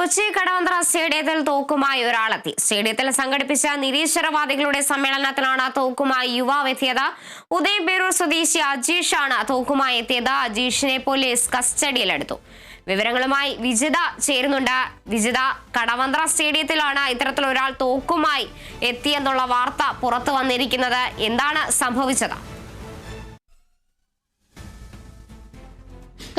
കൊച്ചി കടവന്ത്ര സ്റ്റേഡിയത്തിൽ തോക്കുമായി ഒരാളെത്തി. സ്റ്റേഡിയത്തിൽ സംഘടിപ്പിച്ച നിരീശ്വരവാദികളുടെ സമ്മേളനത്തിലാണ് തോക്കുമായി യുവാവ് എത്തിയത്. ഉദയംപേരൂർ സ്വദേശി അജീഷാണ് തോക്കുമായി എത്തിയത്. അജീഷിനെ പോലീസ് കസ്റ്റഡിയിലെടുത്തു. വിവരങ്ങളുമായി വിജിത ചേരുന്നുണ്ട്. വിജിത കടവന്ത്ര സ്റ്റേഡിയത്തിലാണ് ഇത്തരത്തിൽ ഒരാൾ തോക്കുമായി എത്തിയെന്നുള്ള വാർത്ത പുറത്തു വന്നിരിക്കുന്നത്. എന്താണ് സംഭവിച്ചത്?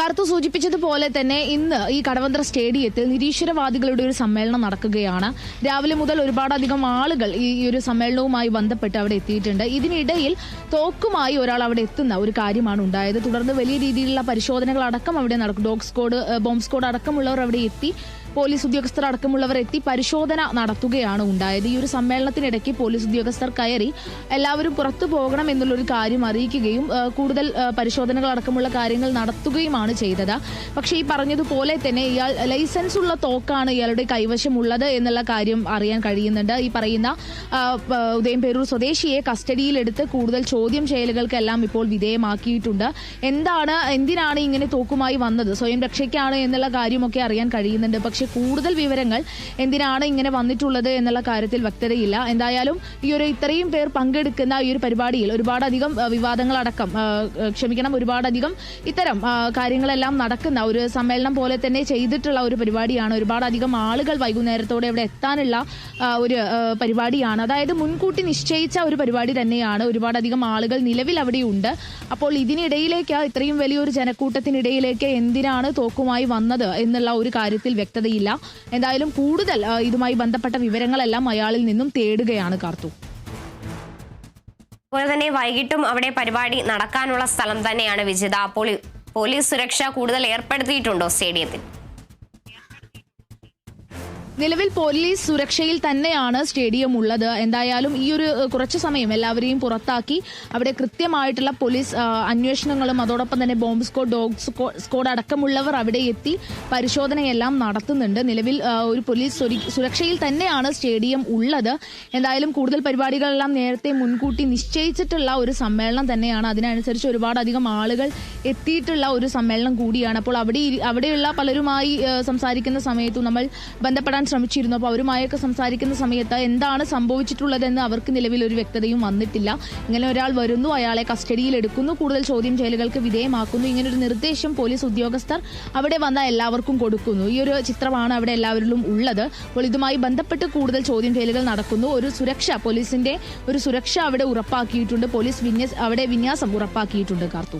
കറുത്തു സൂചിപ്പിച്ചതുപോലെ തന്നെ ഇന്ന് ഈ കടവന്ത്ര സ്റ്റേഡിയത്തിൽ നിരീശ്വരവാദികളുടെ ഒരു സമ്മേളനം നടക്കുകയാണ്. രാവിലെ മുതൽ ഒരുപാടധികം ആളുകൾ ഈ ഒരു സമ്മേളനവുമായി ബന്ധപ്പെട്ട് അവിടെ എത്തിയിട്ടുണ്ട്. ഇതിനിടയിൽ തോക്കുമായി ഒരാൾ അവിടെ എത്തുന്ന ഒരു കാര്യമാണ് ഉണ്ടായത്. തുടർന്ന് വലിയ രീതിയിലുള്ള പരിശോധനകൾ അടക്കം അവിടെ നടക്കും. ഡോഗ് സ്ക്വാഡ് ഏഹ്, ബോംബ് സ്ക്വാഡ് അടക്കമുള്ളവർ അവിടെ എത്തി. പോലീസ് ഉദ്യോഗസ്ഥർ അടക്കമുള്ളവർ എത്തി പരിശോധന നടത്തുകയാണ് ഉണ്ടായത്. ഈ ഒരു സമ്മേളനത്തിനിടയ്ക്ക് പോലീസ് ഉദ്യോഗസ്ഥർ കയറി എല്ലാവരും പുറത്തു പോകണം എന്നുള്ളൊരു കാര്യം അറിയിക്കുകയും കൂടുതൽ പരിശോധനകൾ അടക്കമുള്ള കാര്യങ്ങൾ നടത്തുകയുമാണ് ചെയ്തത്. പക്ഷേ ഈ പറഞ്ഞതുപോലെ തന്നെ ഇയാൾ ലൈസൻസ് ഉള്ള തോക്കാണ് ഇയാളുടെ കൈവശമുള്ളത് എന്നുള്ള കാര്യം അറിയാൻ കഴിയുന്നുണ്ട്. ഈ പറയുന്ന ഉദയംപേരൂർ സ്വദേശിയെ കസ്റ്റഡിയിലെടുത്ത് കൂടുതൽ ചോദ്യം ചെയ്യലുകൾക്കെല്ലാം ഇപ്പോൾ വിധേയമാക്കിയിട്ടുണ്ട്. എന്താണ് എന്തിനാണ് ഇങ്ങനെ തോക്കുമായി വന്നത്? സ്വയം രക്ഷയ്ക്കാണ് എന്നുള്ള കാര്യമൊക്കെ അറിയാൻ കഴിയുന്നുണ്ട്. പക്ഷേ കൂടുതൽ വിവരങ്ങൾ എന്തിനാണ് ഇങ്ങനെ വന്നിട്ടുള്ളത് എന്നുള്ള കാര്യത്തിൽ വ്യക്തതയില്ല. എന്തായാലും ഈ ഒരു ഇത്രയും പേർ പങ്കെടുക്കുന്ന ഈ ഒരു പരിപാടിയിൽ ഒരുപാടധികം വിവാദങ്ങളടക്കം ക്ഷമിക്കണം ഒരുപാടധികം ഇത്തരം കാര്യങ്ങളെല്ലാം നടക്കുന്ന ഒരു സമ്മേളനം പോലെ തന്നെ ചെയ്തിട്ടുള്ള ഒരു പരിപാടിയാണ്. ഒരുപാടധികം ആളുകൾ വൈകുന്നേരത്തോടെ ഇവിടെ എത്താനുള്ള ഒരു പരിപാടിയാണ്. അതായത് മുൻകൂട്ടി നിശ്ചയിച്ച ഒരു പരിപാടി തന്നെയാണ്. ഒരുപാടധികം ആളുകൾ നിലവിൽ അവിടെയുണ്ട്. അപ്പോൾ ഇതിനിടയിലേക്ക് ഇത്രയും വലിയൊരു ജനക്കൂട്ടത്തിനിടയിലേക്ക് എന്തിനാണ് തോക്കുമായി വന്നത് എന്നുള്ള ഒരു കാര്യത്തിൽ വ്യക്തതയില്ല എന്തായാലും കൂടുതൽ ഇതുമായി ബന്ധപ്പെട്ട വിവരങ്ങളെല്ലാം അയാളിൽ നിന്നും തേടുകയാണ് കാർത്തു. അതുപോലെ തന്നെ വൈകിട്ടും അവിടെ പരിപാടി നടക്കാനുള്ള സ്ഥലം തന്നെയാണ് വിജിത. അപ്പോൾ പോലീസ് സുരക്ഷ കൂടുതൽ ഏർപ്പെടുത്തിയിട്ടുണ്ടോ സ്റ്റേഡിയത്തിൽ? നിലവിൽ പോലീസ് സുരക്ഷയിൽ തന്നെയാണ് സ്റ്റേഡിയം ഉള്ളത്. എന്തായാലും ഈ ഒരു കുറച്ച് സമയം എല്ലാവരെയും പുറത്താക്കി. അവിടെ കൃത്യമായിട്ടുള്ള പോലീസ് അന്വേഷണങ്ങളും അതോടൊപ്പം തന്നെ ബോംബ് സ്ക്വാഡ് ഡോഗ് സ്കോഡ് അടക്കമുള്ളവർ അവിടെ എത്തി പരിശോധനയെല്ലാം നടത്തുന്നുണ്ട്. നിലവിൽ ഒരു പോലീസ് സുരക്ഷയിൽ തന്നെയാണ് സ്റ്റേഡിയം ഉള്ളത്. എന്തായാലും കൂടുതൽ പരിപാടികളെല്ലാം നേരത്തെ മുൻകൂട്ടി നിശ്ചയിച്ചിട്ടുള്ള ഒരു സമ്മേളനം തന്നെയാണ്. അതിനനുസരിച്ച് ഒരുപാടധികം ആളുകൾ എത്തിയിട്ടുള്ള ഒരു സമ്മേളനം കൂടിയാണ്. അപ്പോൾ അവിടെ അവിടെയുള്ള പലരുമായി സംസാരിക്കുന്ന സമയത്തും നമ്മൾ ബന്ധപ്പെടാൻ ശ്രമിച്ചിരുന്നു. അപ്പോൾ അവരുമായൊക്കെ സംസാരിക്കുന്ന സമയത്ത് എന്താണ് സംഭവിച്ചിട്ടുള്ളതെന്ന് അവർക്ക് നിലവിൽ ഒരു വ്യക്തതയും വന്നിട്ടില്ല. ഇങ്ങനെ ഒരാൾ വരുന്നു അയാളെ കസ്റ്റഡിയിൽ എടുക്കുന്നു കൂടുതൽ ചോദ്യം ചെയ്യലുകൾക്ക് വിധേയമാക്കുന്നു. ഇങ്ങനെ ഒരു നിർദ്ദേശം പോലീസ് ഉദ്യോഗസ്ഥർ അവിടെ വന്ന എല്ലാവർക്കും കൊടുക്കുന്നു. ഈ ഒരു ചിത്രമാണ് അവിടെ എല്ലാവരിലും ഉള്ളത്. അപ്പോൾ ഇതുമായി ബന്ധപ്പെട്ട് കൂടുതൽ ചോദ്യം ചെയ്യലുകൾ നടക്കുന്നു. ഒരു സുരക്ഷ പോലീസിന്റെ ഒരു സുരക്ഷ അവിടെ ഉറപ്പാക്കിയിട്ടുണ്ട്. പോലീസ് വിന്യസ് അവിടെ വിന്യാസം ഉറപ്പാക്കിയിട്ടുണ്ട് കാർത്തു.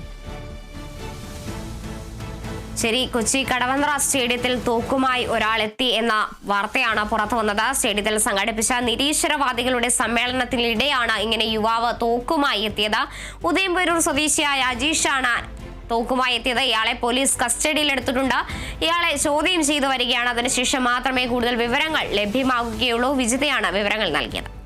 ശരി കൊച്ചി കടവന്ത്ര സ്റ്റേഡിയത്തിൽ തോക്കുമായി ഒരാൾ എത്തി എന്ന വാർത്തയാണ് പുറത്തു വന്നത്. സ്റ്റേഡിയത്തിൽ സംഘടിപ്പിച്ച നിരീശ്വരവാദികളുടെ സമ്മേളനത്തിനിടെയാണ് ഇങ്ങനെ യുവാവ് തോക്കുമായി എത്തിയത്. ഉദയംപേരൂർ സ്വദേശിയായ അജീഷാണ് തോക്കുമായി എത്തിയത്. ഇയാളെ പോലീസ് കസ്റ്റഡിയിൽ എടുത്തിട്ടുണ്ട് ഇയാളെ ചോദ്യം ചെയ്തു വരികയാണ്. അതിനുശേഷം മാത്രമേ കൂടുതൽ വിവരങ്ങൾ ലഭ്യമാകുകയുള്ളൂ. വിജിതയാണ് വിവരങ്ങൾ നൽകിയത്.